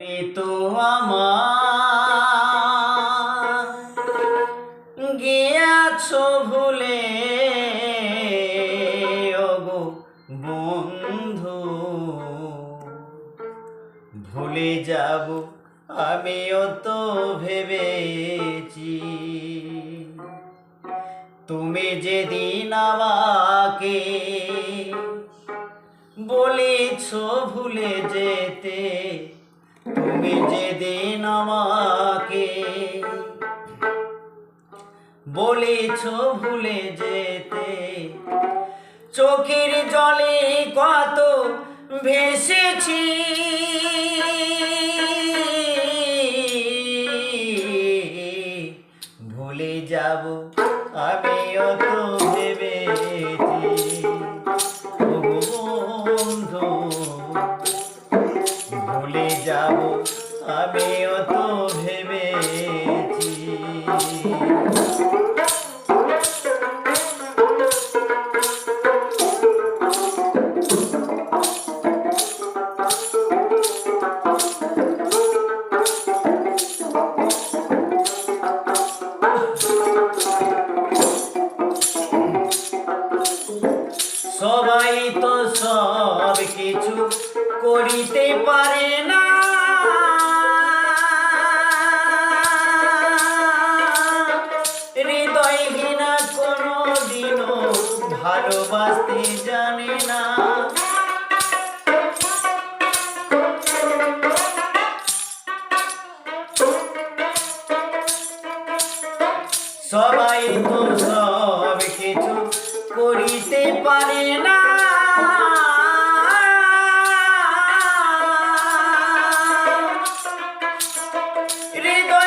তো আমার গিয়াছো ভুলে, ওগো বন্ধু। ভুলে যাব আমিও তো ভেবেছি। তুমি যেদিন আমাকে বলেছ ভুলে যেতে তুমি যেদিন আমাকে বলেছ ভুলে যেতে, চোখের জলে কত ভেসেছি। ভুলে যাব, আমিও তো ভেবেছি ভুলে যাব আমিও তো ভেবেছি। সবাই তো সব কিছু করিতে পারে না। ভালোবাসতে জানে না। সবাই তো সব কিছু করিতে পারে না। হৃদয়হীনা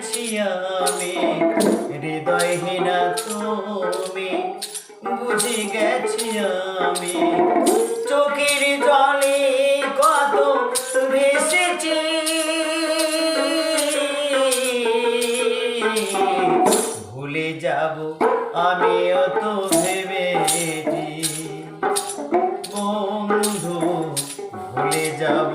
গেছি আমি। হৃদয়হীনা তুমি, বুঝি গেছি আমি। চোখের জলে কত ভেসেছি। ভুলে যাব আমিও তো ভেবেছি। বন্ধু, ভুলে যাব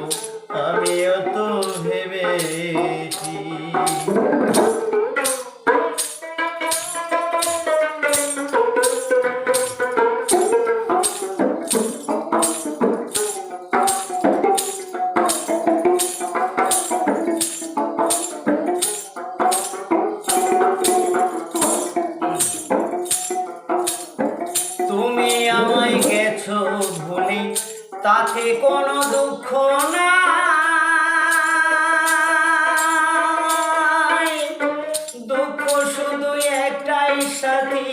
গেছো তাতে কোনো দুঃখ সাথী।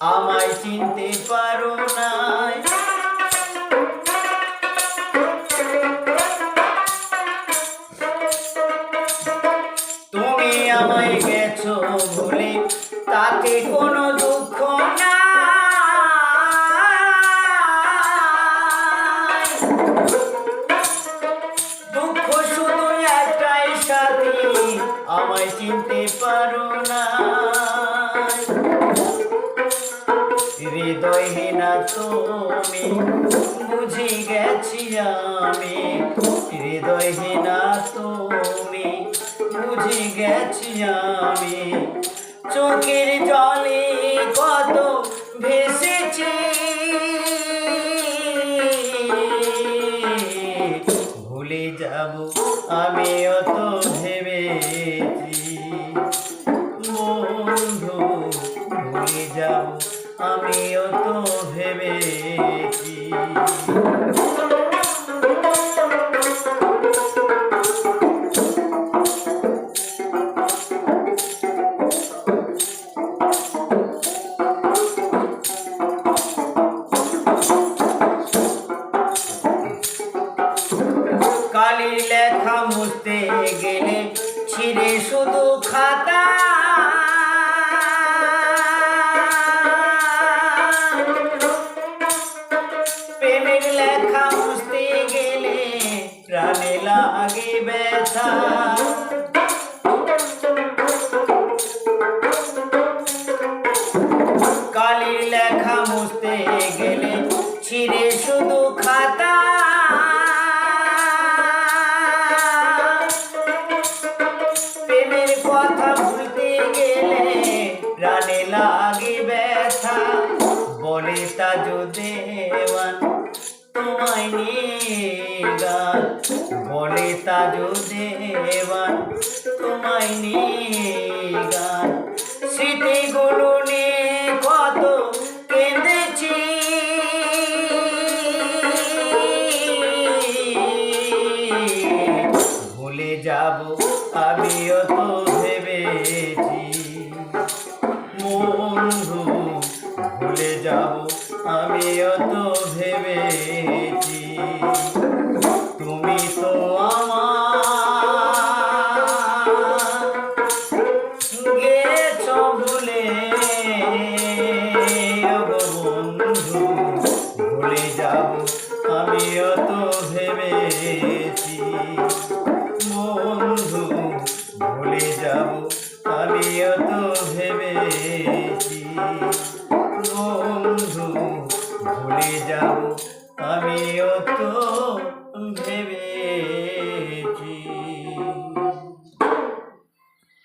আমায় চিনতে পারো নাই। তুমি আমায় গেছো ভুলে তাতে কোনো দুঃখ নাই। হৃদয়হীনা তুমি। বুঝে গেছি আমি। হৃদয়হীনা তুমি। বুঝে গেছি আমি। চোখের জলে কত ভেসেছি। ভুলে যাব আমিও তো ভেবেছি। বন্ধু, ভুলে যাব আমিও তো ভেবেছি। কালির লেখা মুছতে গেলে ছিঁড়ে শুধু খাতা ব্যথা বুঝতে গেলে প্রাণে লাগে ব্যথা। কালির লেখা মুছতে গেলে ছিঁড়ে শুধু খাতা। প্রেমের কথা ভুলতে গেলে প্রাণে লাগে ব্যথা। বলে তা যদি তোমায় নিয়ে গান বলে তাজু দেওয়ান তোমায় নিয়ে গান স্মৃতিগুলো কেঁদেছি ভুলে যাব আমিও তো ভেবেছি বন্ধু ভুলে যাব আমিও তো ভেবেছি, তুমি তো আমার গেছ বন্ধু, ভুলে যাব আমিও তো ভেবেছি। বন্ধু, ভুলে যাব আমিও তো ভেবেছি। ভুলে